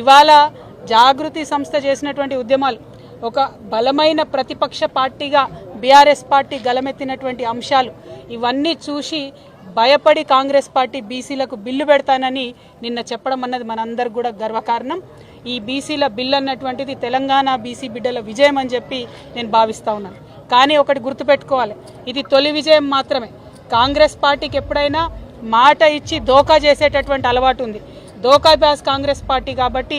ఇవాళ జాగృతి సంస్థ చేసినటువంటి ఉద్యమాలు ఒక బలమైన ప్రతిపక్ష పార్టీగా బీఆర్ఎస్ పార్టీ గలమెత్తినటువంటి అంశాలు ఇవన్నీ చూసి భయపడి కాంగ్రెస్ పార్టీ బీసీలకు బిల్లు పెడతానని నిన్న చెప్పడం అన్నది మనందరికి కూడా గర్వకారణం. ఈ బీసీల బిల్లు అన్నటువంటిది తెలంగాణ బీసీ బిడ్డల విజయం అని చెప్పి నేను భావిస్తూ ఉన్నాను కానీ ఒకటి గుర్తుపెట్టుకోవాలి ఇది తొలి విజయం మాత్రమే. కాంగ్రెస్ పార్టీకి ఎప్పుడైనా మాట ఇచ్చి దోకా చేసేటటువంటి అలవాటు ఉంది. దోకాబ్యాస్ కాంగ్రెస్ పార్టీ కాబట్టి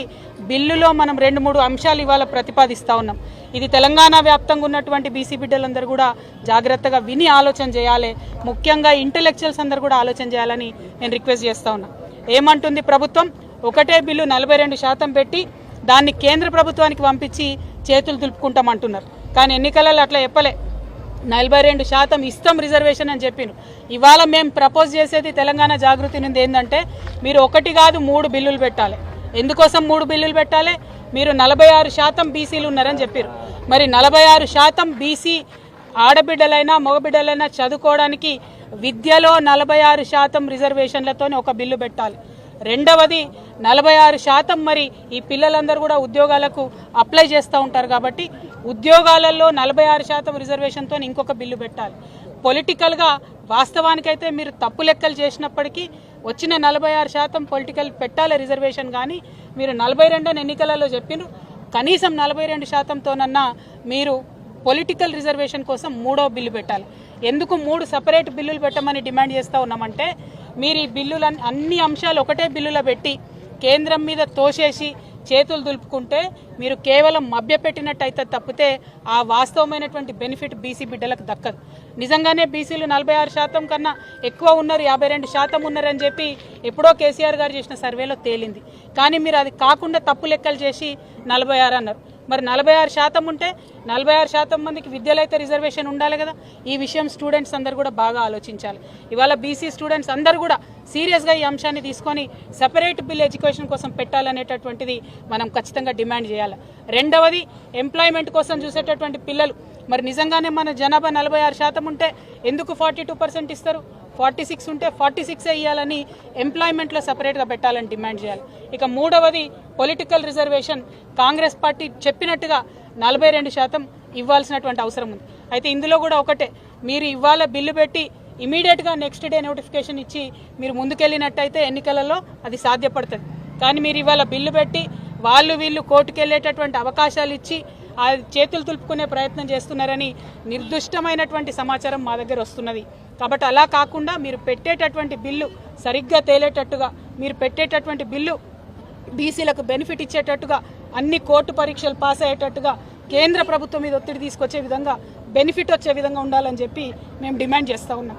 బిల్లులో మనం రెండు మూడు అంశాలు ఇవాళ ప్రతిపాదిస్తా ఉన్నాం. ఇది తెలంగాణ వ్యాప్తంగా ఉన్నటువంటి బీసీ బిడ్డలందరూ కూడా జాగ్రత్తగా విని ఆలోచన చేయాలి. ముఖ్యంగా ఇంటలెక్చువల్స్ అందరూ కూడా ఆలోచన చేయాలని నేను రిక్వెస్ట్ చేస్తా ఉన్నా. ఏమంటుంది ప్రభుత్వం? ఒకటే బిల్లు నలభై రెండు శాతం పెట్టి దాన్ని కేంద్ర ప్రభుత్వానికి పంపించి చేతులు దులుపుకుంటామంటున్నారు. కానీ ఎన్నికలలో అట్లా చెప్పలే. నలభై రెండు శాతం ఇస్తాం రిజర్వేషన్ అని చెప్పిండు ఇవాళ మేము ప్రపోజ్ చేసేది తెలంగాణ జాగృతి నుండి ఏంటంటే మీరు ఒకటి కాదు మూడు బిల్లులు పెట్టాలి. ఎందుకోసం మూడు బిల్లులు పెట్టాలి? మీరు నలభై ఆరు శాతం బీసీలు ఉన్నారని చెప్పారు. మరి నలభై ఆరు శాతం బీసీ ఆడబిడ్డలైనా మగబిడ్డలైనా చదువుకోవడానికి విద్యలో నలభై ఆరు శాతం రిజర్వేషన్లతోనే ఒక బిల్లు పెట్టాలి. రెండవది నలభై ఆరు శాతం మరి ఈ పిల్లలందరూ కూడా ఉద్యోగాలకు అప్లై చేస్తూ ఉంటారు కాబట్టి ఉద్యోగాలలో నలభై ఆరు శాతం రిజర్వేషన్తో ఇంకొక బిల్లు పెట్టాలి. పొలిటికల్గా వాస్తవానికైతే మీరు తప్పు లెక్కలు చేసినప్పటికీ వచ్చిన నలభై ఆరు శాతం పొలిటికల్ పెట్టాలి రిజర్వేషన్ కానీ మీరు నలభై రెండో ఎన్నికలలో చెప్పిన కనీసం నలభై రెండు శాతంతోనన్నా మీరు పొలిటికల్ రిజర్వేషన్ కోసం మూడో బిల్లు పెట్టాలి. ఎందుకు మూడు సపరేట్ బిల్లులు పెట్టమని డిమాండ్ చేస్తూ ఉన్నామంటే మీరు ఈ బిల్లులన్నీ అన్ని అంశాలు ఒకటే బిల్లులో పెట్టి కేంద్రం మీద తోసేసి చేతులు దులుపుకుంటే మీరు కేవలం మభ్యపెట్టినట్టయితే తప్పితే ఆ వాస్తవమైనటువంటి బెనిఫిట్ బీసీ బిడ్డలకు దక్కదు. నిజంగానే బీసీలు నలభై ఆరు శాతం కన్నా ఎక్కువ ఉన్నారు యాభై రెండు శాతం ఉన్నారని చెప్పి ఎప్పుడో కేసీఆర్ గారు చేసిన సర్వేలో తేలింది. కానీ మీరు అది కాకుండా తప్పు లెక్కలు చేసి నలభై ఆరు అన్నారు. మరి నలభై ఆరు శాతం ఉంటే నలభై ఆరు శాతం మందికి విద్యలో అయితే రిజర్వేషన్ ఉండాలి కదా. ఈ విషయం స్టూడెంట్స్ అందరు కూడా బాగా ఆలోచించాలి. ఇవాళ బీసీ స్టూడెంట్స్ అందరు కూడా సీరియస్గా ఈ అంశాన్ని తీసుకొని సెపరేట్ బిల్ ఎడ్యుకేషన్ కోసం పెట్టాలనేటటువంటిది మనం ఖచ్చితంగా డిమాండ్ చేయాలి. రెండవది ఎంప్లాయ్మెంట్ కోసం చూసేటటువంటి పిల్లలు మరి నిజంగానే మన జనాభా నలభై ఆరు శాతం ఉంటే ఎందుకు ఫార్టీ టూ పర్సెంట్ ఇస్తారు? ఫార్టీ సిక్స్ ఉంటే ఫార్టీ సిక్స్ ఇవ్వాలని ఎంప్లాయ్మెంట్లో సపరేట్గా పెట్టాలని డిమాండ్ చేయాలి. ఇక మూడవది పొలిటికల్ రిజర్వేషన్. కాంగ్రెస్ పార్టీ చెప్పినట్టుగా నలభై రెండు శాతం ఇవ్వాల్సినటువంటి అవసరం ఉంది. అయితే ఇందులో కూడా ఒకటే మీరు ఇవాళ బిల్లు పెట్టి ఇమీడియట్గా నెక్స్ట్ డే నోటిఫికేషన్ ఇచ్చి మీరు ముందుకెళ్ళినట్టయితే ఎన్నికలలో అది సాధ్యపడుతుంది. కానీ మీరు ఇవాళ బిల్లు పెట్టి వాళ్ళు వీళ్ళు కోర్టుకెళ్ళేటటువంటి అవకాశాలు ఇచ్చి ఆ చేతులు తులుపుకునే ప్రయత్నం చేస్తున్నారని నిర్దిష్టమైనటువంటి సమాచారం మా దగ్గర వస్తున్నది. కాబట్టి అలా కాకుండా మీరు పెట్టేటటువంటి బిల్లు సరిగ్గా తేలేటట్టుగా మీరు పెట్టేటటువంటి బిల్లు బీసీలకు బెనిఫిట్ ఇచ్చేటట్టుగా అన్ని కోర్టు పరీక్షలు పాస్ అయ్యేటట్టుగా కేంద్ర ప్రభుత్వం మీద ఒత్తిడి తీసుకొచ్చే విధంగా బెనిఫిట్ వచ్చే విధంగా ఉండాలని చెప్పి మేము డిమాండ్ చేస్తూ ఉన్నాం.